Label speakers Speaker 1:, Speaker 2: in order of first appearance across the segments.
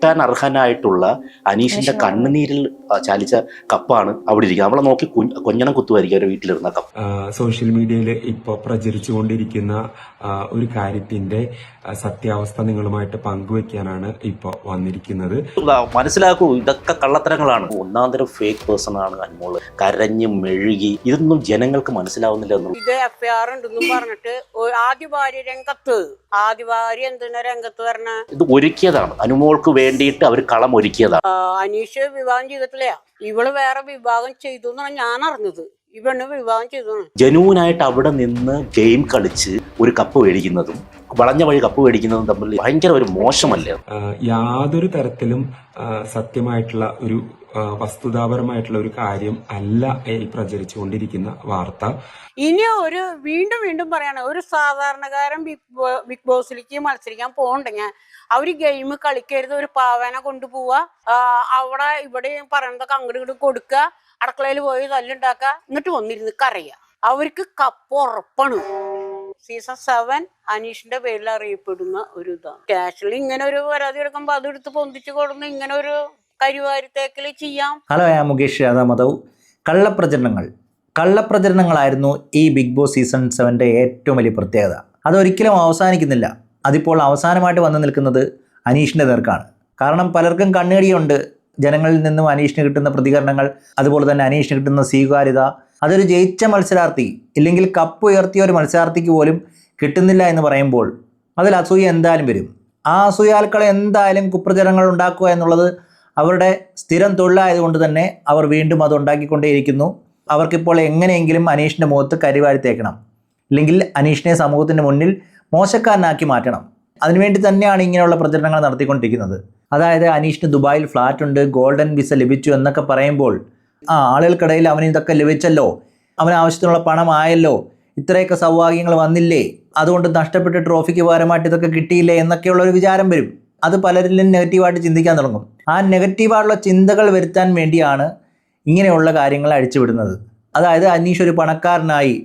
Speaker 1: കിട്ടാൻ അർഹനായിട്ടുള്ള അനീഷിന്റെ കണ്ണുനീരിൽ ചാലിച്ച കപ്പാണ് അവിടെ ഇരിക്കുന്നത്. നമ്മളെ നോക്കി കുഞ്ഞ് കൊഞ്ഞണം കുത്തുമായിരിക്കും അവരുടെ വീട്ടിലിരുന്ന കപ്പ്.
Speaker 2: സോഷ്യൽ മീഡിയയിൽ ഇപ്പോൾ പ്രചരിച്ചുകൊണ്ടിരിക്കുന്ന ഒരു കാര്യത്തിന്റെ സത്യാവസ്ഥ നിങ്ങളുമായിട്ട് പങ്കുവെക്കാനാണ് ഇപ്പോൾ വന്നിരിക്കുന്നത്.
Speaker 1: മനസ്സിലാക്കൂ ഇതൊക്കെ കള്ളത്തരങ്ങളാണ്. ഒന്നാം തരം ഫേക്ക് പേഴ്സൺ ആണ് അന്മോൾ. കരഞ്ഞ് മെഴുകി ഇതൊന്നും ജനങ്ങൾക്ക് മനസ്സിലാവുന്നില്ല എന്നുള്ളത്
Speaker 3: ഇത് എഫ് ആർ ഉണ്ടെന്നും പറഞ്ഞിട്ട് ആദ്യ ഭാര്യ രംഗത്ത്. ആദ്യ ഭാര്യ എന്തിനാ രംഗത്ത് പറഞ്ഞ
Speaker 1: ഇത് ഒരുക്കിയതാണ്. അനുമോൾക്ക് വേണ്ടിയിട്ട് അവർ കളം ഒരുക്കിയതാണ്
Speaker 3: അനീഷ് വിവാഹം ചെയ്തിട്ടില്ല ഇവൾ വേറെ വിവാഹം ചെയ്തു എന്നാണ് ഞാൻ അറിഞ്ഞത് ഇവണ് വിവാഹം ചെയ്തു
Speaker 1: ജനുവിനായിട്ട് അവിടെ നിന്ന് ഗെയിം കളിച്ച് ഒരു കപ്പ് മേടിക്കുന്നതും വളഞ്ഞ വഴി കപ്പ് മേടിക്കുന്നതും തമ്മിൽ ഭയങ്കര ഒരു മോശമല്ലേ?
Speaker 2: യാതൊരു തരത്തിലും സത്യമായിട്ടുള്ള ഒരു വസ്തുതാപരമായിട്ടുള്ള ഒരു കാര്യം അല്ല ഈ പ്രചരിച്ചുകൊണ്ടിരിക്കുന്ന വാർത്ത.
Speaker 3: ഇനി ഒരു വീണ്ടും വീണ്ടും പറയാണ് ഒരു സാധാരണക്കാരൻ ബിഗ് ബിഗ് ബോസിലേക്ക് മത്സരിക്കാൻ പോകണ്ട. ഞാൻ അവർ ഗെയിം കളിക്കരുത് ഒരു പാവനെ കൊണ്ടുപോവുക അവിടെ ഇവിടെ പറയണതൊക്കെ അങ്ങോട്ട് കൊടുക്കുക അടുക്കളയിൽ പോയി തല്ലുണ്ടാക്കുക എന്നിട്ട് വന്നിരുന്ന് കരയുക. അവർക്ക് കപ്പ് ഉറപ്പാണ്. സീസൺ സെവൻ അനീഷിന്റെ പേരിൽ അറിയപ്പെടുന്ന ഒരു ഇതാണ്. ക്യാഷിൽ ഇങ്ങനെ ഒരു പരാതി എടുക്കുമ്പോൾ അതെടുത്ത് പൊന്തിച്ചു കൊടുന്ന് ഇങ്ങനെ ഒരു കരിവാരിത്തേക്കൽ ചെയ്യാം.
Speaker 4: ഹലോ ഞാൻ മുകേഷ് യാദവ് മധവ് കള്ളപ്രചരണങ്ങൾ. കള്ളപ്രചരണങ്ങളായിരുന്നു ഈ ബിഗ് ബോസ് സീസൺ സെവന്റെ ഏറ്റവും വലിയ പ്രത്യേകത. അതൊരിക്കലും അവസാനിക്കുന്നില്ല. അതിപ്പോൾ അവസാനമായിട്ട് വന്നു നിൽക്കുന്നത് അനീഷിന്റെ നേർക്കാണ്. കാരണം പലർക്കും കണ്ണുകടിയുണ്ട് ജനങ്ങളിൽ നിന്നും അനീഷിന് കിട്ടുന്ന പ്രതികരണങ്ങൾ അതുപോലെ തന്നെ അനീഷിന് കിട്ടുന്ന സ്വീകാര്യത. അതൊരു ജയിച്ച മത്സരാർത്ഥി ഇല്ലെങ്കിൽ കപ്പ് ഉയർത്തിയ ഒരു മത്സരാർത്ഥിക്ക് പോലും കിട്ടുന്നില്ല എന്ന് പറയുമ്പോൾ അതിൽ അസൂയ എന്തായാലും വരും. ആ അസൂയാൽക്കളെ എന്തായാലും കുപ്രചരണങ്ങൾ ഉണ്ടാക്കുക എന്നുള്ളത് അവരുടെ സ്ഥിരം തൊഴിലായതുകൊണ്ട് തന്നെ അവർ വീണ്ടും അത് ഉണ്ടാക്കിക്കൊണ്ടേയിരിക്കുന്നു. അവർക്കിപ്പോൾ എങ്ങനെയെങ്കിലും അനീഷിന്റെ മുഖത്ത് കരിവാഴ്ത്തേക്കണം അല്ലെങ്കിൽ അനീഷിനെ സമൂഹത്തിന്റെ മുന്നിൽ മോശക്കാരനാക്കി മാറ്റണം. അതിനുവേണ്ടി തന്നെയാണ് ഇങ്ങനെയുള്ള പ്രചരണങ്ങൾ നടത്തിക്കൊണ്ടിരിക്കുന്നത്. അതായത് അനീഷിന് ദുബായിൽ ഫ്ലാറ്റ് ഉണ്ട് ഗോൾഡൻ വിസ ലഭിച്ചു എന്നൊക്കെ പറയുമ്പോൾ ആ ആളുകൾക്കിടയിൽ അവന് ഇതൊക്കെ ലഭിച്ചല്ലോ അവന് ആവശ്യത്തിനുള്ള പണം ആയല്ലോ ഇത്രയൊക്കെ സൗഭാഗ്യങ്ങൾ വന്നില്ലേ അതുകൊണ്ട് നഷ്ടപ്പെട്ട ട്രോഫിക്ക് പകരമായിട്ട് ഇതൊക്കെ കിട്ടിയില്ലേ എന്നൊക്കെയുള്ള ഒരു വിചാരം വരും. അത് പലരിലും നെഗറ്റീവായിട്ട് ചിന്തിക്കാൻ തുടങ്ങും. ആ നെഗറ്റീവായിട്ടുള്ള ചിന്തകൾ വരുത്താൻ വേണ്ടിയാണ് ഇങ്ങനെയുള്ള കാര്യങ്ങൾ അഴിച്ചുവിടുന്നത്. അതായത് അനീഷ് ഒരു പണക്കാരനായി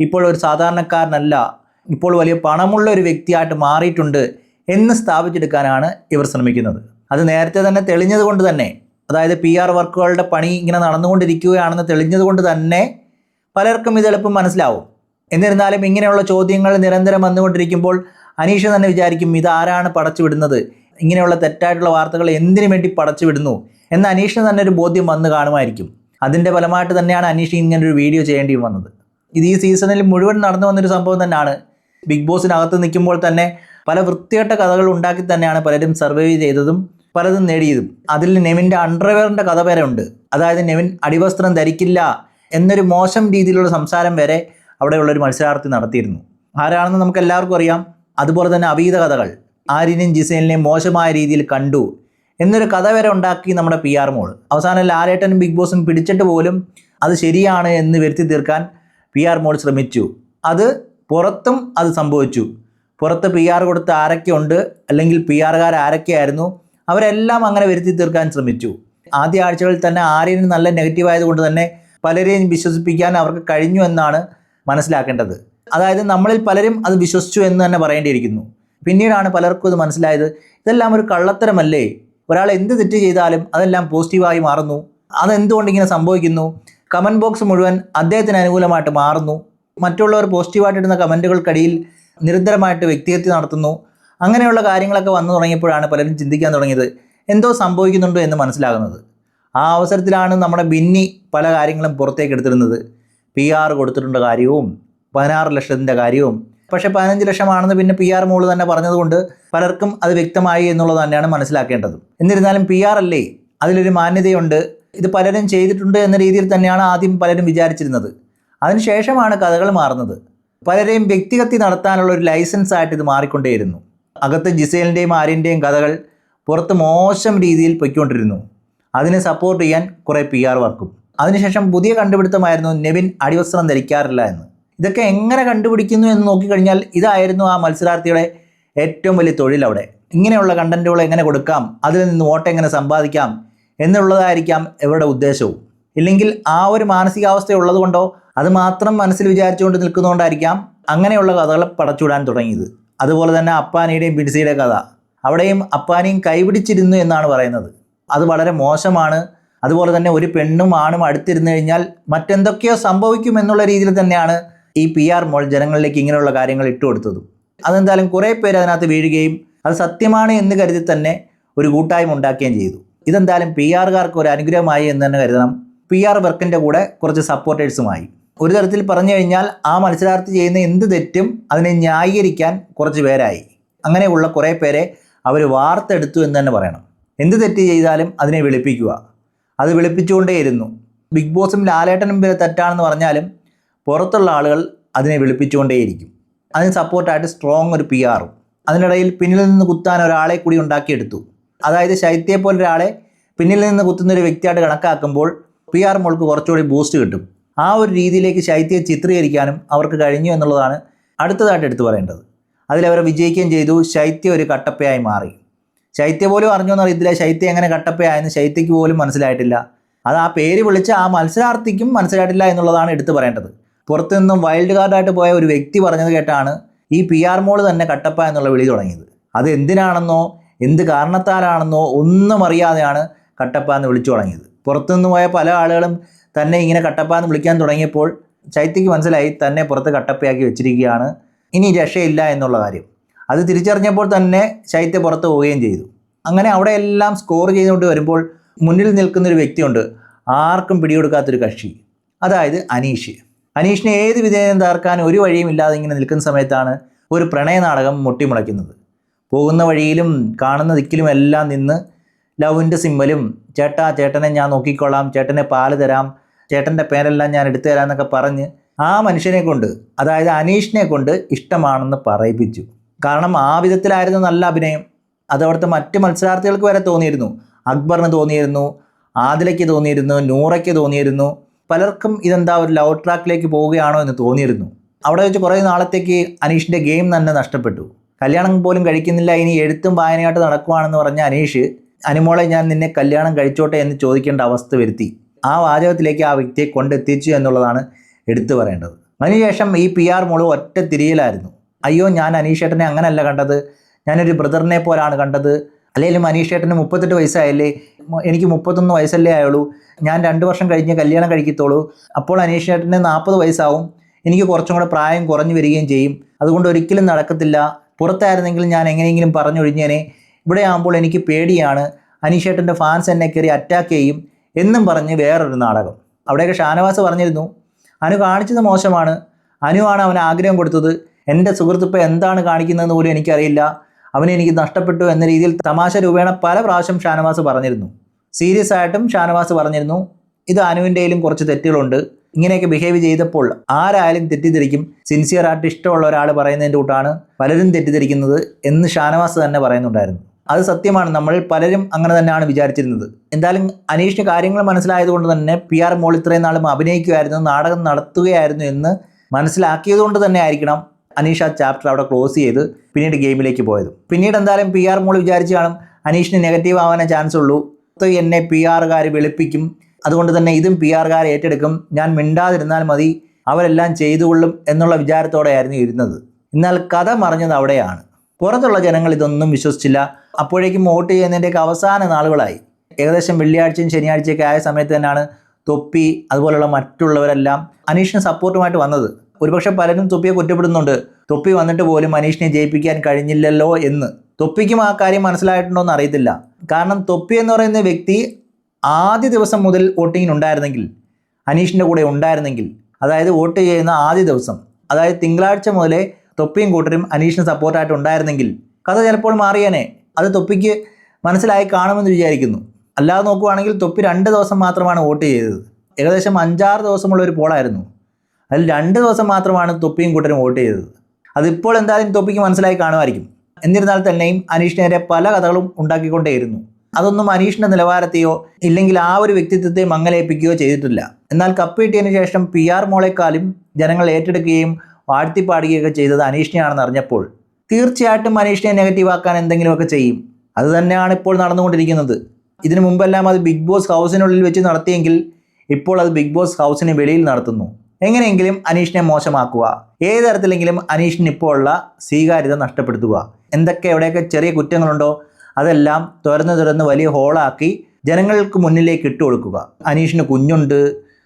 Speaker 4: ഇപ്പോൾ ഒരു സാധാരണക്കാരനല്ല ഇപ്പോൾ വലിയ പണമുള്ള ഒരു വ്യക്തിയായിട്ട് മാറിയിട്ടുണ്ട് എന്ന് സ്ഥാപിച്ചെടുക്കാനാണ് ഇവർ ശ്രമിക്കുന്നത്. അത് നേരത്തെ തന്നെ തെളിഞ്ഞത് കൊണ്ട് തന്നെ അതായത് പി ആർ വർക്കുകളുടെ പണി ഇങ്ങനെ നടന്നുകൊണ്ടിരിക്കുകയാണെന്ന് തെളിഞ്ഞത് കൊണ്ട് തന്നെ പലർക്കും ഇത് എളുപ്പം മനസ്സിലാവും. എന്നിരുന്നാലും ഇങ്ങനെയുള്ള ചോദ്യങ്ങൾ നിരന്തരം വന്നുകൊണ്ടിരിക്കുമ്പോൾ അനീഷ് തന്നെ വിചാരിക്കും ഇതാരാണ് പടച്ചു വിടുന്നത് ഇങ്ങനെയുള്ള തെറ്റായിട്ടുള്ള വാർത്തകൾ എന്തിനു വേണ്ടി പടച്ചു വിടുന്നു? എന്ന് അനീഷിന് തന്നെ ഒരു ബോധ്യം വന്നു കാണുമായിരിക്കും. അതിന്റെ ഫലമായിട്ട് തന്നെയാണ് അനീഷ് ഇങ്ങനെ ഒരു വീഡിയോ ചെയ്യേണ്ടി വന്നത്. ഇത് ഈ സീസണിൽ മുഴുവൻ നടന്നു വന്നൊരു സംഭവം തന്നെയാണ്. ബിഗ് ബോസിനകത്ത് നിൽക്കുമ്പോൾ തന്നെ പല വൃത്തികെട്ട കഥകൾ ഉണ്ടാക്കി തന്നെയാണ് പലരും സർവൈവ് ചെയ്തതും പലതും നേടിയതും. അതിൽ നെവിന്റെ അണ്ടർവെയറിന്റെ കഥ വരെ ഉണ്ട്. അതായത് നെവിൻ അടിവസ്ത്രം ധരിക്കില്ല എന്നൊരു മോശം രീതിയിലുള്ള സംസാരം വരെ അവിടെയുള്ള ഒരു മത്സരാർത്ഥി നടത്തിയിരുന്നു. ആരാണെന്ന് നമുക്ക് എല്ലാവർക്കും അറിയാം. അതുപോലെ തന്നെ അവീത കഥകൾ. ആര്യനെയും ജിസേലിനെയും മോശമായ രീതിയിൽ കണ്ടു എന്നൊരു കഥ വരെ ഉണ്ടാക്കി നമ്മുടെ പി ആർ മോൾ. അവസാനം ലാലേട്ടനും ബിഗ് ബോസും പിടിച്ചിട്ട് പോലും അത് ശരിയാണ് എന്ന് വരുത്തി തീർക്കാൻ പി ആർ മോൾ ശ്രമിച്ചു. അത് പുറത്തും അത് സംഭവിച്ചു. പുറത്ത് പി ആർ കൊടുത്ത ആരൊക്കെ ഉണ്ട്? അല്ലെങ്കിൽ പി ആർകാർ ആരൊക്കെയായിരുന്നു അവരെല്ലാം അങ്ങനെ വരുത്തി തീർക്കാൻ ശ്രമിച്ചു. ആദ്യ ആഴ്ചകളിൽ തന്നെ ആര്യന് നല്ല നെഗറ്റീവ് ആയതുകൊണ്ട് തന്നെ പലരെയും വിശ്വസിപ്പിക്കാൻ അവർക്ക് കഴിഞ്ഞു എന്നാണ് മനസ്സിലാക്കേണ്ടത്. അതായത് നമ്മളിൽ പലരും അത് വിശ്വസിച്ചു എന്ന് തന്നെ പറയേണ്ടിയിരിക്കുന്നു. പിന്നീടാണ് പലർക്കും ഇത് മനസ്സിലായത്. ഇതെല്ലാം ഒരു കള്ളത്തരമല്ലേ? ഒരാൾ എന്ത് തെറ്റ് ചെയ്താലും അതെല്ലാം പോസിറ്റീവായി മാറുന്നു. അതെന്തുകൊണ്ട് ഇങ്ങനെ സംഭവിക്കുന്നു? കമന്റ് ബോക്സ് മുഴുവൻ അദ്ദേഹത്തിന് അനുകൂലമായിട്ട് മാറുന്നു. മറ്റുള്ളവർ പോസിറ്റീവായിട്ടിടുന്ന കമന്റുകൾക്കിടയിൽ നിരന്തരമായിട്ട് വ്യക്തിഹത്യ നടത്തുന്നു. അങ്ങനെയുള്ള കാര്യങ്ങളൊക്കെ വന്നു തുടങ്ങിയപ്പോഴാണ് പലരും ചിന്തിക്കാൻ തുടങ്ങിയത്. എന്തോ സംഭവിക്കുന്നുണ്ടോ എന്ന് മനസ്സിലാകുന്നത്. ആ അവസരത്തിലാണ് നമ്മുടെ ബിന്നി പല കാര്യങ്ങളും പുറത്തേക്ക് എടുത്തിരുന്നത്. പി ആർ കൊടുത്തിട്ടുള്ള കാര്യവും പതിനാറ് ലക്ഷത്തിന്റെ കാര്യവും പക്ഷേ പതിനഞ്ച് ലക്ഷമാണെന്ന് പിന്നെ പി ആർ മോൾ തന്നെ പറഞ്ഞതുകൊണ്ട് പലർക്കും അത് വ്യക്തമായി എന്നുള്ളത് തന്നെയാണ് മനസ്സിലാക്കേണ്ടത്. എന്നിരുന്നാലും പി ആർ അല്ലേ? അതിലൊരു മാന്യതയുണ്ട്. ഇത് പലരും ചെയ്തിട്ടുണ്ട് എന്ന രീതിയിൽ തന്നെയാണ് ആദ്യം പലരും വിചാരിച്ചിരുന്നത്. അതിനുശേഷമാണ് കഥകൾ മാറുന്നത്. പലരെയും വ്യക്തിഗതി നടത്താനുള്ള ഒരു ലൈസൻസ് ആയിട്ട് ഇത് മാറിക്കൊണ്ടേയിരുന്നു. അകത്ത് ജിസേലിന്റെയും ആര്യന്റെയും കഥകൾ പുറത്ത് മോശം രീതിയിൽ പൊയ്ക്കൊണ്ടിരുന്നു. അതിനെ സപ്പോർട്ട് ചെയ്യാൻ കുറേ പി ആർ വർക്കും. അതിനുശേഷം പുതിയ കണ്ടുപിടുത്തമായിരുന്നു നെവിൻ അടിവസ്ത്രം ധരിക്കാറില്ല എന്ന്. ഇതൊക്കെ എങ്ങനെ കണ്ടുപിടിക്കുന്നു എന്ന് നോക്കിക്കഴിഞ്ഞാൽ ഇതായിരുന്നു ആ മത്സരാർത്ഥിയുടെ ഏറ്റവും വലിയ തൊഴിൽ അവിടെ. ഇങ്ങനെയുള്ള കണ്ടന്റുകൾ എങ്ങനെ കൊടുക്കാം? അതിൽ നിന്ന് വോട്ട് എങ്ങനെ സമ്പാദിക്കാം? എന്നുള്ളതായിരിക്കാം ഇവരുടെ ഉദ്ദേശവും. ഇല്ലെങ്കിൽ ആ ഒരു മാനസികാവസ്ഥ ഉള്ളതുകൊണ്ടോ അത് മാത്രം മനസ്സിൽ വിചാരിച്ചുകൊണ്ട് നിൽക്കുന്നതുകൊണ്ടായിരിക്കാം അങ്ങനെയുള്ള കഥകൾ പടച്ചുവിടാൻ തുടങ്ങിയത്. അതുപോലെ തന്നെ അപ്പാനിയുടെയും ബിൻസിയുടെ കഥ. അവിടെയും അപ്പാനിയും കൈപിടിച്ചിരുന്നു എന്നാണ് പറയുന്നത്. അത് വളരെ മോശമാണ്. അതുപോലെ തന്നെ ഒരു പെണ്ണും ആണും അടുത്തിരുന്നു കഴിഞ്ഞാൽ മറ്റെന്തൊക്കെയോ സംഭവിക്കും എന്നുള്ള രീതിയിൽ തന്നെയാണ് ഈ പി ആർ മോൾ ജനങ്ങളിലേക്ക് ഇങ്ങനെയുള്ള കാര്യങ്ങൾ ഇട്ടു ഇട്ടുകൊടുത്തതും അതെന്തായാലും കുറേ പേര് അതിനകത്ത് വീഴുകയും അത് സത്യമാണ് എന്ന് കരുതി തന്നെ ഒരു കൂട്ടായ്മ ഉണ്ടാക്കുകയും ചെയ്തു. ഇതെന്തായാലും പി ആറുകാർക്ക് ഒരു അനുഗ്രഹമായി എന്ന് തന്നെ കരുതണം. പി ആർ വർക്കിന്റെ കൂടെ കുറച്ച് സപ്പോർട്ടേഴ്സുമായി. ഒരു തരത്തിൽ പറഞ്ഞു കഴിഞ്ഞാൽ ആ മത്സരാർത്ഥി ചെയ്യുന്ന എന്ത് തെറ്റും അതിനെ ന്യായീകരിക്കാൻ കുറച്ച് പേരായി. അങ്ങനെയുള്ള കുറേ പേരെ അവർ വാർത്തെടുത്തു എന്ന് തന്നെ പറയണം. എന്ത് തെറ്റ് ചെയ്താലും അതിനെ വിളിപ്പിക്കുക. അത് വിളിപ്പിച്ചുകൊണ്ടേയിരുന്നു. ബിഗ് ബോസും ലാലേട്ടനും പേര് തെറ്റാണെന്ന് പറഞ്ഞാലും പുറത്തുള്ള ആളുകൾ അതിനെ വിളിപ്പിച്ചുകൊണ്ടേയിരിക്കും. അതിന് സപ്പോർട്ടായിട്ട് സ്ട്രോങ് ഒരു പി ആറും അതിനിടയിൽ പിന്നിൽ നിന്ന് കുത്താൻ ഒരാളെ കൂടി ഉണ്ടാക്കിയെടുത്തു. അതായത് ശൈത്യയെ പോലെ ഒരാളെ പിന്നിൽ നിന്ന് കുത്തുന്ന ഒരു വ്യക്തിയായിട്ട് കണക്കാക്കുമ്പോൾ പി ആർ മോൾക്ക് കുറച്ചുകൂടി ബൂസ്റ്റ് കിട്ടും. ആ ഒരു രീതിയിലേക്ക് ശൈത്യയെ ചിത്രീകരിക്കാനും അവർക്ക് കഴിഞ്ഞു എന്നുള്ളതാണ് അടുത്തതായിട്ട് എടുത്തു പറയേണ്ടത്. അതിലവർ വിജയിക്കുകയും ചെയ്തു. ശൈത്യ ഒരു കട്ടപ്പയായി മാറി. ശൈത്യ പോലും അറിഞ്ഞോ എന്നറിയത്തില്ല ശൈത്യ എങ്ങനെ കട്ടപ്പയായെന്ന് ശൈത്യയ്ക്ക് പോലും മനസ്സിലായിട്ടില്ല. അത് ആ പേര് വിളിച്ച ആ മത്സരാർത്ഥിക്കും മനസ്സിലായിട്ടില്ല എന്നുള്ളതാണ് എടുത്തു പറയേണ്ടത്. പുറത്തു നിന്നും വൈൽഡ് കാർഡായിട്ട് പോയ ഒരു വ്യക്തി പറഞ്ഞത് കേട്ടാണ് ഈ പി ആർ മോൾ തന്നെ കട്ടപ്പ എന്നുള്ള വിളി തുടങ്ങിയത്. അത് എന്തിനാണെന്നോ എന്ത് കാരണത്താലാണെന്നോ ഒന്നും അറിയാതെയാണ് കട്ടപ്പ എന്ന് വിളിച്ചു തുടങ്ങിയത്. പുറത്തുനിന്ന് പോയ പല ആളുകളും തന്നെ ഇങ്ങനെ കട്ടപ്പ എന്ന് വിളിക്കാൻ തുടങ്ങിയപ്പോൾ ചൈത്യയ്ക്ക് മനസ്സിലായി തന്നെ പുറത്ത് കട്ടപ്പയാക്കി വെച്ചിരിക്കുകയാണ്. ഇനി രക്ഷയില്ല എന്നുള്ള കാര്യം. അത് തിരിച്ചറിഞ്ഞപ്പോൾ തന്നെ ശൈത്യ പുറത്ത് പോവുകയും ചെയ്തു. അങ്ങനെ അവിടെ എല്ലാം സ്കോർ ചെയ്തുകൊണ്ട് വരുമ്പോൾ മുന്നിൽ നിൽക്കുന്നൊരു വ്യക്തിയുണ്ട്. ആർക്കും പിടികൊടുക്കാത്തൊരു കക്ഷി. അതായത് അനീഷ്. അനീഷിനെ ഏത് വിധേയം തകർക്കാൻ ഒരു വഴിയും ഇല്ലാതെ ഇങ്ങനെ നിൽക്കുന്ന സമയത്താണ് ഒരു പ്രണയനാടകം മുട്ടിമുളയ്ക്കുന്നത്. പോകുന്ന വഴിയിലും കാണുന്ന ദിക്കിലും എല്ലാം നിന്ന് ലവിന്റെ സിമ്മലും ചേട്ടാ ചേട്ടനെ ഞാൻ നോക്കിക്കൊള്ളാം ചേട്ടനെ പാൽ തരാം ചേട്ടന്റെ പേരെല്ലാം ഞാൻ എടുത്തു തരാം എന്നൊക്കെ പറഞ്ഞ് ആ മനുഷ്യനെ കൊണ്ട് അതായത് അനീഷിനെ കൊണ്ട് ഇഷ്ടമാണെന്ന് പറയിപ്പിച്ചു. കാരണം ആ വിധത്തിലായിരുന്നു നല്ല അഭിനയം. അതവിടുത്തെ മറ്റ് മത്സരാർത്ഥികൾക്ക് വരെ തോന്നിയിരുന്നു. അക്ബറിന് തോന്നിയിരുന്നു ആദിലയ്ക്ക് തോന്നിയിരുന്നു നൂറയ്ക്ക് തോന്നിയിരുന്നു. പലർക്കും ഇതെന്താ ഒരു ലവ് ട്രാക്കിലേക്ക് പോവുകയാണോ എന്ന് തോന്നിയിരുന്നു. അവിടെ വെച്ച് കുറേ നാളത്തേക്ക് അനീഷിന്റെ ഗെയിം തന്നെ നഷ്ടപ്പെട്ടു. കല്യാണം പോലും കഴിക്കുന്നില്ല ഇനി എഴുത്തും വായനയായിട്ട് നടക്കുവാണെന്ന് പറഞ്ഞ അനീഷ് അനുമോളെ ഞാൻ നിന്നെ കല്യാണം കഴിച്ചോട്ടെ എന്ന് ചോദിക്കേണ്ട അവസ്ഥ വരുത്തി. ആ വാചകത്തിലേക്ക് ആ വ്യക്തിയെ കൊണ്ടെത്തിച്ചു എന്നുള്ളതാണ് എടുത്തു പറയേണ്ടത്. അതിനുശേഷം ഈ പി ആർ മോൾ ഒറ്റ തിരിയലായിരുന്നു. അയ്യോ ഞാൻ അനീഷേട്ടനെ അങ്ങനല്ല കണ്ടത്. ഞാനൊരു ബ്രദറിനെ പോലാണ് കണ്ടത്. അല്ലെങ്കിലും ഏട്ടന് മുപ്പത്തെട്ട് വയസ്സായല്ലേ? എനിക്ക് മുപ്പത്തൊന്ന് വയസ്സല്ലേ ആയുള്ളൂ. ഞാൻ രണ്ട് വർഷം കഴിഞ്ഞ് കല്യാണം കഴിക്കത്തോളൂ അപ്പോൾ അനീഷേട്ടന് നാൽപ്പത് വയസ്സാവും. എനിക്ക് കുറച്ചും കൂടെ പ്രായം കുറഞ്ഞു വരികയും ചെയ്യും. അതുകൊണ്ട് ഒരിക്കലും നടക്കത്തില്ല. പുറത്തായിരുന്നെങ്കിലും ഞാൻ എങ്ങനെയെങ്കിലും പറഞ്ഞൊഴിഞ്ഞേനെ. ഇവിടെ ആകുമ്പോൾ എനിക്ക് പേടിയാണ്. അനീഷേട്ടന്റെ ഫാൻസ് എന്നെ കയറി അറ്റാക്ക് ചെയ്യും. എന്നും പറഞ്ഞ് വേറൊരു നാടകം. അവിടെയൊക്കെ ഷാനവാസ് പറഞ്ഞിരുന്നു. അനു കാണിച്ചത് മോശമാണ്. അനുവാണ് അവൻ ആഗ്രഹം കൊടുത്തത്. എന്റെ സുഹൃത്ത് എന്താണ് കാണിക്കുന്നതെന്ന് പോലും എനിക്കറിയില്ല. അവനെ എനിക്ക് നഷ്ടപ്പെട്ടു എന്ന രീതിയിൽ തമാശ രൂപേണ പല പ്രാവശ്യം ഷാനവാസ് പറഞ്ഞിരുന്നു. സീരിയസ് ആയിട്ടും ഷാനവാസ് പറഞ്ഞിരുന്നു ഇത് അനുവിന്റെയിലും കുറച്ച് തെറ്റുകളുണ്ട്. ഇങ്ങനെയൊക്കെ ബിഹേവ് ചെയ്തപ്പോൾ ആരായാലും തെറ്റിദ്ധരിക്കും. സിൻസിയർ ആയിട്ട് ഇഷ്ടമുള്ള ഒരാൾ പറയുന്നതിന്റെ കൂട്ടാണ് പലരും തെറ്റിദ്ധരിക്കുന്നത് എന്ന് ഷാനവാസ് തന്നെ പറയുന്നുണ്ടായിരുന്നു. അത് സത്യമാണ് നമ്മൾ പലരും അങ്ങനെ തന്നെയാണ് വിചാരിച്ചിരുന്നത്. എന്തായാലും അനീഷിന് കാര്യങ്ങൾ മനസ്സിലായതുകൊണ്ട് തന്നെ പി ആർ മോൾ ഇത്രയും നാളും അഭിനയിക്കുമായിരുന്നു നാടകം നടത്തുകയായിരുന്നു എന്ന് മനസ്സിലാക്കിയതുകൊണ്ട് തന്നെ ആയിരിക്കണം അനീഷ് ആ ചാപ്റ്റർ അവിടെ ക്ലോസ് ചെയ്ത് പിന്നീട് ഗെയിമിലേക്ക് പോയത്. പിന്നീട് എന്തായാലും പി ആർ മോൾ വിചാരിച്ച് കാണും അനീഷിന് നെഗറ്റീവ് ആവാനേ ചാൻസ് ഉള്ളൂ. അത് എന്നെ പി ആറുകാർ വെളുപ്പിക്കും. അതുകൊണ്ട് തന്നെ ഇതും പി ആറുകാർ ഏറ്റെടുക്കും. ഞാൻ മിണ്ടാതിരുന്നാൽ മതി. അവരെല്ലാം ചെയ്തുകൊള്ളും എന്നുള്ള വിചാരത്തോടെയായിരുന്നു ഇരുന്നത്. എന്നാൽ കഥ മറിഞ്ഞത് അവിടെയാണ്. പുറത്തുള്ള ജനങ്ങൾ ഇതൊന്നും വിശ്വസിച്ചില്ല. അപ്പോഴേക്കും വോട്ട് ചെയ്യുന്നതിന്റെയൊക്കെ അവസാന നാളുകളായി. ഏകദേശം വെള്ളിയാഴ്ചയും ശനിയാഴ്ചയൊക്കെ ആയ സമയത്ത് തന്നെയാണ് തൊപ്പി അതുപോലുള്ള മറ്റുള്ളവരെല്ലാം അനീഷിന് സപ്പോർട്ടുമായിട്ട് വന്നത്. ഒരുപക്ഷെ പലരും തൊപ്പിയെ കുറ്റപ്പെടുന്നുണ്ട്. തൊപ്പി വന്നിട്ട് പോലും മനീഷിനെ ജയിപ്പിക്കാൻ കഴിഞ്ഞില്ലല്ലോ എന്ന്. തൊപ്പിക്കും ആ കാര്യം മനസ്സിലായിട്ടുണ്ടോ എന്ന് അറിയത്തില്ല. കാരണം തൊപ്പി എന്ന് പറയുന്ന വ്യക്തി ആദ്യ ദിവസം മുതൽ വോട്ടിങ്ങിന് ഉണ്ടായിരുന്നെങ്കിൽ അനീഷിന്റെ കൂടെ ഉണ്ടായിരുന്നെങ്കിൽ അതായത് വോട്ട് ചെയ്യുന്ന ആദ്യ ദിവസം അതായത് തിങ്കളാഴ്ച മുതലേ തൊപ്പിയും കൂട്ടരും അനീഷിന് സപ്പോർട്ടായിട്ട് ഉണ്ടായിരുന്നെങ്കിൽ കഥ ചിലപ്പോൾ മാറിയേനെ. അത് തൊപ്പിക്ക് മനസ്സിലായി കാണുമെന്ന് വിചാരിക്കുന്നു. അല്ലാതെ നോക്കുവാണെങ്കിൽ തൊപ്പി രണ്ട് ദിവസം മാത്രമാണ് വോട്ട് ചെയ്തത്. ഏകദേശം അഞ്ചാറ് ദിവസമുള്ള ഒരു പോളായിരുന്നു. അതിൽ രണ്ട് ദിവസം മാത്രമാണ് തൊപ്പിയും കൂട്ടരും വോട്ട് ചെയ്തത്. അതിപ്പോൾ എന്തായാലും തൊപ്പിക്ക് മനസ്സിലായി കാണുമായിരിക്കും. എന്നിരുന്നാൽ തന്നെയും അനീഷിനെതിരെ പല കഥകളും ഉണ്ടാക്കിക്കൊണ്ടേയിരുന്നു. അതൊന്നും അനീഷിന്റെ നിലവാരത്തെയോ ഇല്ലെങ്കിൽ ആ ഒരു വ്യക്തിത്വത്തെ മങ്ങലേൽപ്പിക്കുകയോ ചെയ്തിട്ടില്ല. എന്നാൽ കപ്പ് കിട്ടിയതിന് ശേഷം പി ആർ മോളെക്കാളും ജനങ്ങൾ ഏറ്റെടുക്കുകയും വാഴ്ത്തിപ്പാടുകയൊക്കെ ചെയ്തത് അനീഷിനെയാണെന്ന് അറിഞ്ഞപ്പോൾ തീർച്ചയായിട്ടും അനീഷിനെ നെഗറ്റീവാക്കാൻ എന്തെങ്കിലുമൊക്കെ ചെയ്യും. അത് തന്നെയാണ് ഇപ്പോൾ നടന്നുകൊണ്ടിരിക്കുന്നത്. ഇതിനു മുമ്പെല്ലാം അത് ബിഗ് ബോസ് ഹൗസിനുള്ളിൽ വെച്ച് നടത്തിയെങ്കിൽ ഇപ്പോൾ അത് ബിഗ് ബോസ് ഹൗസിന് വെളിയിൽ നടത്തുന്നു. എങ്ങനെയെങ്കിലും അനീഷിനെ മോശമാക്കുക. ഏത് തരത്തിലെങ്കിലും അനീഷിന് ഇപ്പോൾ ഉള്ള സ്വീകാര്യത നഷ്ടപ്പെടുത്തുക. എന്തൊക്കെ എവിടെയൊക്കെ ചെറിയ കുറ്റങ്ങളുണ്ടോ അതെല്ലാം തുറന്ന് തുറന്ന് വലിയ ഹോളാക്കി ജനങ്ങൾക്ക് മുന്നിലേക്ക് ഇട്ട് കൊടുക്കുക. അനീഷിന് കുഞ്ഞുണ്ട്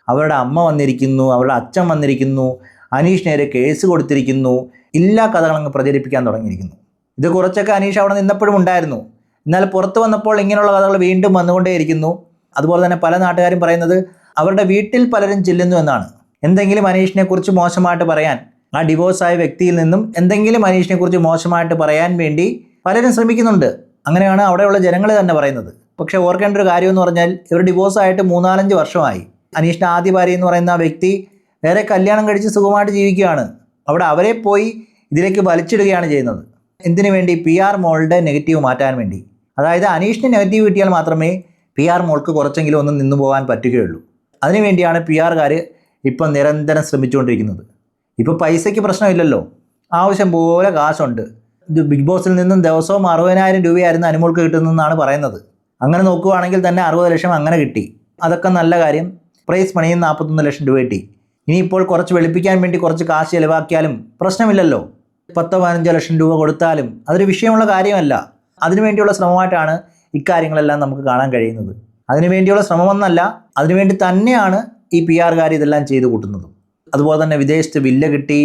Speaker 4: അവരുടെ അമ്മ വന്നിരിക്കുന്നു അവരുടെ അച്ഛൻ വന്നിരിക്കുന്നു അനീഷിനെതിരെ കേസ് കൊടുത്തിരിക്കുന്നു എല്ലാ കഥകളങ്ങ് പ്രചരിപ്പിക്കാൻ തുടങ്ങിയിരിക്കുന്നു. ഇത് കുറച്ചൊക്കെ അനീഷ് അവിടെ നിന്നപ്പോഴും ഉണ്ടായിരുന്നു. എന്നാൽ പുറത്ത് വന്നപ്പോൾ ഇങ്ങനെയുള്ള കഥകൾ വീണ്ടും വന്നുകൊണ്ടേയിരിക്കുന്നു. അതുപോലെ തന്നെ പല നാട്ടുകാരും പറയുന്നത് അവരുടെ വീട്ടിൽ പലരും ചെല്ലുന്നു എന്നാണ്. എന്തെങ്കിലും അനീഷിനെ കുറിച്ച് മോശമായിട്ട് പറയാൻ ആ ഡിവോഴ്സായ വ്യക്തിയിൽ നിന്നും എന്തെങ്കിലും അനീഷിനെ കുറിച്ച് മോശമായിട്ട് പറയാൻ വേണ്ടി പലരും ശ്രമിക്കുന്നുണ്ട്. അങ്ങനെയാണ് അവിടെയുള്ള ജനങ്ങൾ തന്നെ പറയുന്നത്. പക്ഷേ ഓർക്കേണ്ട ഒരു കാര്യം എന്ന് പറഞ്ഞാൽ ഇവർ ഡിവോഴ്സായിട്ട് മൂന്നാലഞ്ച് വർഷമായി. അനീഷിന്റെ ആദ്യ ഭാര്യ എന്ന് പറയുന്ന ആ വ്യക്തി വേറെ കല്യാണം കഴിച്ച് സുഖമായിട്ട് ജീവിക്കുകയാണ്. അവിടെ അവരെ പോയി ഇതിലേക്ക് വലിച്ചിടുകയാണ് ചെയ്യുന്നത്. എന്തിനു വേണ്ടി? പി ആർ മോളുടെ നെഗറ്റീവ് മാറ്റാൻ വേണ്ടി. അതായത് അനീഷിന് നെഗറ്റീവ് കിട്ടിയാൽ മാത്രമേ പി ആർ മോൾക്ക് കുറച്ചെങ്കിലും ഒന്ന് നിന്നു പോകാൻ പറ്റുകയുള്ളൂ. അതിനുവേണ്ടിയാണ് പി ആർകാർ ഇപ്പം നിരന്തരം ശ്രമിച്ചുകൊണ്ടിരിക്കുന്നത്. ഇപ്പോൾ പൈസയ്ക്ക് പ്രശ്നമില്ലല്ലോ. ആവശ്യം പോലെ കാശുണ്ട്. ഇത് ബിഗ് ബോസിൽ നിന്നും ദിവസവും അറുപതിനായിരം രൂപയായിരുന്നു അനുമോൾക്ക് കിട്ടുന്നതെന്നാണ് പറയുന്നത്. അങ്ങനെ നോക്കുകയാണെങ്കിൽ തന്നെ അറുപത് ലക്ഷം അങ്ങനെ കിട്ടി. അതൊക്കെ നല്ല കാര്യം. പ്രൈസ് പണിയും നാൽപ്പത്തൊന്ന് ലക്ഷം രൂപ കിട്ടി. ഇനിയിപ്പോൾ കുറച്ച് വെളുപ്പിക്കാൻ വേണ്ടി കുറച്ച് കാശ് ചിലവാക്കിയാലും പ്രശ്നമില്ലല്ലോ. പത്തോ പതിനഞ്ചോ ലക്ഷം രൂപ കൊടുത്താലും അതൊരു വിഷയമുള്ള കാര്യമല്ല. അതിനുവേണ്ടിയുള്ള ശ്രമമായിട്ടാണ് ഇക്കാര്യങ്ങളെല്ലാം നമുക്ക് കാണാൻ കഴിയുന്നത്. അതിനുവേണ്ടിയുള്ള ശ്രമമൊന്നല്ല അതിനുവേണ്ടി തന്നെയാണ് ഈ പി ആർകാർ ഇതെല്ലാം ചെയ്തു കൂട്ടുന്നതും. അതുപോലെ തന്നെ വിദേശത്ത് വില്ല കിട്ടി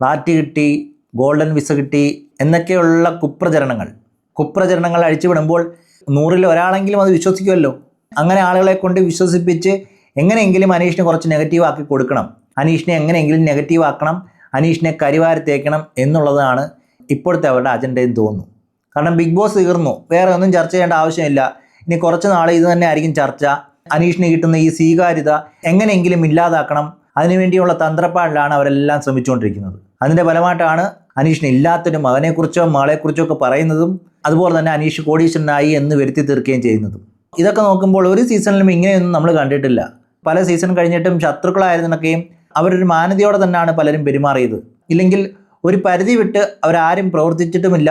Speaker 4: ഫ്ലാറ്റ് കിട്ടി ഗോൾഡൻ വിസ കിട്ടി എന്നൊക്കെയുള്ള കുപ്രചരണങ്ങൾ. കുപ്രചരണങ്ങൾ അഴിച്ചുവിടുമ്പോൾ നൂറിൽ ഒരാളെങ്കിലും അത് വിശ്വസിക്കുമല്ലോ. അങ്ങനെ ആളുകളെ കൊണ്ട് വിശ്വസിപ്പിച്ച് എങ്ങനെയെങ്കിലും അനീഷിനെ കുറച്ച് നെഗറ്റീവ് ആക്കി കൊടുക്കണം. അനീഷിനെ എങ്ങനെയെങ്കിലും നെഗറ്റീവ് ആക്കണം. അനീഷിനെ കരിവാരി തേക്കണം എന്നുള്ളതാണ് ഇപ്പോഴത്തെ അവരുടെ അജണ്ടയെന്ന് തോന്നുന്നു. കാരണം ബിഗ് ബോസ് തീർന്നു. വേറെ ഒന്നും ചർച്ച ചെയ്യേണ്ട ആവശ്യമില്ല. ഇനി കുറച്ച് നാൾ ഇത് തന്നെ ആയിരിക്കും ചർച്ച. അനീഷിന് കിട്ടുന്ന ഈ സ്വീകാര്യത എങ്ങനെയെങ്കിലും ഇല്ലാതാക്കണം. അതിനുവേണ്ടിയുള്ള തന്ത്രപ്പാടിലാണ് അവരെല്ലാം ശ്രമിച്ചുകൊണ്ടിരിക്കുന്നത്. അതിന്റെ ഫലമായിട്ടാണ് അനീഷിന് ഇല്ലാത്തൊരു മകനെക്കുറിച്ചോ മകളെക്കുറിച്ചോ ഒക്കെ പറയുന്നതും അതുപോലെ തന്നെ അനീഷ് കോടീശ്വരനായി എന്ന് വരുത്തി തീർക്കുകയും ചെയ്യുന്നതും. ഇതൊക്കെ നോക്കുമ്പോൾ ഒരു സീസണിലും ഇങ്ങനെയൊന്നും നമ്മൾ കണ്ടിട്ടില്ല. പല സീസൺ കഴിഞ്ഞിട്ടും ശത്രുക്കളായിരുന്നൊക്കെയും അവരൊരു മാനതയോടെ തന്നെയാണ് പലരും പെരുമാറിയത്. ഇല്ലെങ്കിൽ ഒരു പരിധി വിട്ട് അവരാരും പ്രവർത്തിച്ചിട്ടുമില്ല.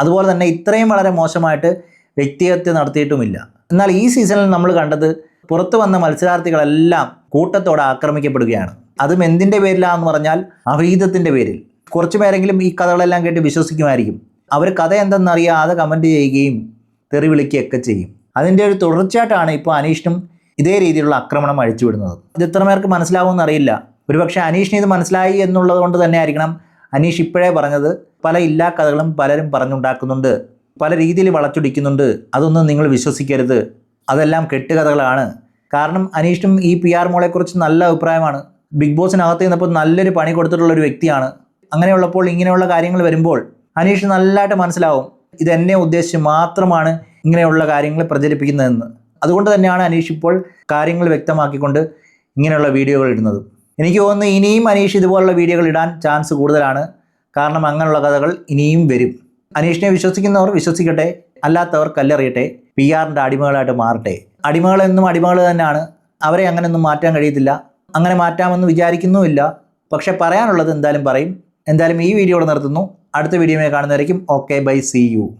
Speaker 4: അതുപോലെ തന്നെ ഇത്രയും വളരെ മോശമായിട്ട് വ്യക്തിഹത്യ നടത്തിയിട്ടുമില്ല. എന്നാൽ ഈ സീസണിൽ നമ്മൾ കണ്ടത് പുറത്തു വന്ന മത്സരാർത്ഥികളെല്ലാം കൂട്ടത്തോടെ ആക്രമിക്കപ്പെടുകയാണ്. അതും എന്തിന്റെ പേരിലാണെന്ന് പറഞ്ഞാൽ അഭീതത്തിന്റെ പേരിൽ. കുറച്ചു പേരെങ്കിലും ഈ കഥകളെല്ലാം കേട്ട് വിശ്വസിക്കുമായിരിക്കും. അവർ കഥ എന്തെന്നറിയാതെ കമന്റ് ചെയ്യുകയും തെറി വിളിക്കുകയൊക്കെ ചെയ്യും. അതിന്റെ ഒരു തുടർച്ചയായിട്ടാണ് ഇപ്പോൾ അനീഷിനും ഇതേ രീതിയിലുള്ള ആക്രമണം അഴിച്ചുവിടുന്നത്. ഇത് എത്ര പേർക്ക് മനസ്സിലാവുമെന്ന് അറിയില്ല. ഒരുപക്ഷെ അനീഷിന് ഇത് മനസ്സിലായി എന്നുള്ളത് കൊണ്ട് തന്നെ ആയിരിക്കണം അനീഷ് ഇപ്പോഴേ പറഞ്ഞത്. പല ഇല്ലാ കഥകളും പലരും പറഞ്ഞുണ്ടാക്കുന്നുണ്ട്. പല രീതിയിൽ വളച്ചൊടിക്കുന്നുണ്ട്. അതൊന്നും നിങ്ങൾ വിശ്വസിക്കരുത്. അതെല്ലാം കെട്ടുകഥകളാണ്. കാരണം അനീഷിനും ഈ പി ആർ മോളെക്കുറിച്ച് നല്ല അഭിപ്രായമാണ്. ബിഗ് ബോസിനകത്ത് നിന്നപ്പോൾ നല്ലൊരു പണി കൊടുത്തിട്ടുള്ള ഒരു വ്യക്തിയാണ്. അങ്ങനെയുള്ളപ്പോൾ ഇങ്ങനെയുള്ള കാര്യങ്ങൾ വരുമ്പോൾ അനീഷ് നല്ലതായിട്ട് മനസ്സിലാവും. ഇത് എന്നെ ഉദ്ദേശിച്ച് മാത്രമാണ് ഇങ്ങനെയുള്ള കാര്യങ്ങൾ പ്രചരിപ്പിക്കുന്നതെന്ന്. അതുകൊണ്ട് തന്നെയാണ് അനീഷ് ഇപ്പോൾ കാര്യങ്ങൾ വ്യക്തമാക്കിക്കൊണ്ട് ഇങ്ങനെയുള്ള വീഡിയോകൾ ഇടുന്നത്. എനിക്ക് തോന്നുന്നു ഇനിയും അനീഷ് ഇതുപോലുള്ള വീഡിയോകൾ ഇടാൻ ചാൻസ് കൂടുതലാണ്. കാരണം അങ്ങനെയുള്ള കഥകൾ ഇനിയും വരും. അനീഷിനെ വിശ്വസിക്കുന്നവർ വിശ്വസിക്കട്ടെ. അല്ലാത്തവർ കല്ലെറിയട്ടെ പി ആറിന്റെ അടിമകളായിട്ട് മാറട്ടെ. അടിമകളെന്നും അടിമകൾ തന്നെയാണ്. അവരെ അങ്ങനെയൊന്നും മാറ്റാൻ കഴിയത്തില്ല. അങ്ങനെ മാറ്റാമെന്ന് വിചാരിക്കുന്നുമില്ല. പക്ഷെ പറയാനുള്ളത് എന്തായാലും പറയും. എന്തായാലും ഈ വീഡിയോ നിർത്തുന്നു. അടുത്ത വീഡിയോയിൽ കാണുന്നവരേക്കും ഓക്കെ ബൈ സി യു.